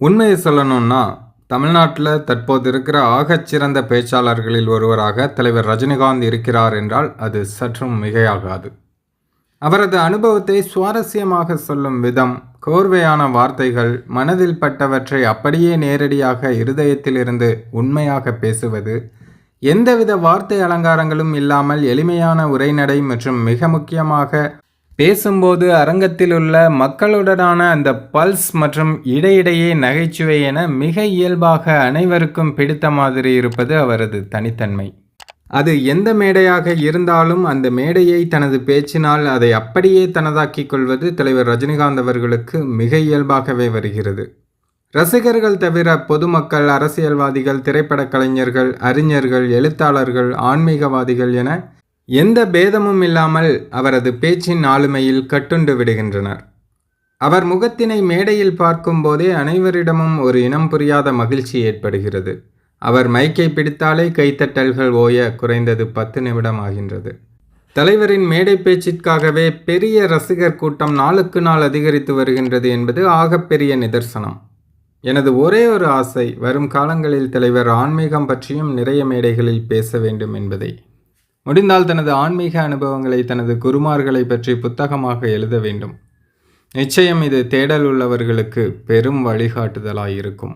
உண்மையை சொல்லணும்னா தமிழ்நாட்டில் தற்போது இருக்கிற ஆகச்சிறந்த பேச்சாளர்களில் ஒருவராக தலைவர் ரஜினிகாந்த் இருக்கிறார் என்றால் அது சற்றும் மிகையாகாது. அவரது அனுபவத்தை சுவாரஸ்யமாக சொல்லும் விதம் கோர்வையான வார்த்தைகள் மனதில் பட்டவற்றை அப்படியே நேரடியாக இருதயத்திலிருந்து உண்மையாக பேசுவது எந்தவித வார்த்தை அலங்காரங்களும் இல்லாமல் எளிமையான உரைநடை மற்றும் மிக முக்கியமாக பேசும்போது அரங்கத்தில் உள்ள மக்களுடனான அந்த பல்ஸ் மற்றும் இடையிடையே நகைச்சுவை என மிக இயல்பாக அனைவருக்கும் பிடித்த மாதிரி இருப்பது அவரது தனித்தன்மை. அது எந்த மேடையாக இருந்தாலும் அந்த மேடையை தனது பேச்சினால் அதை அப்படியே தனதாக்கிக் கொள்வது தலைவர் ரஜினிகாந்த் அவர்களுக்கு மிக இயல்பாகவே வருகிறது. ரசிகர்கள் தவிர பொதுமக்கள் அரசியல்வாதிகள் திரைப்பட கலைஞர்கள் அறிஞர்கள் எழுத்தாளர்கள் ஆன்மீகவாதிகள் என எந்த பேதமும் இல்லாமல் அவரது பேச்சின் ஆளுமையில் கட்டுண்டு விடுகின்றனர். அவர் முகத்தினை மேடையில் பார்க்கும்போதே அனைவரிடமும் ஒரு இனம் புரியாத மகிழ்ச்சி ஏற்படுகிறது. அவர் மைக்கை பிடித்தாலே கைத்தட்டல்கள் ஓய குறைந்தது பத்து நிமிடம் ஆகின்றது. தலைவரின் மேடை பேச்சிற்காகவே பெரிய ரசிகர் கூட்டம் நாளுக்கு நாள் அதிகரித்து வருகின்றது என்பது ஆகப்பெரிய நிதர்சனம். எனது ஒரே ஒரு ஆசை வரும் காலங்களில் தலைவர் ஆன்மீகம் பற்றியும் நிறைய மேடைகளில் பேச வேண்டும் என்பதை. முடிந்தால் தனது ஆன்மீக அனுபவங்களை தனது குருமார்களை பற்றி புத்தகமாக எழுத வேண்டும். நிச்சயம் இது தேடல் உள்ளவர்களுக்கு பெரும் வழிகாட்டுதலாயிருக்கும்.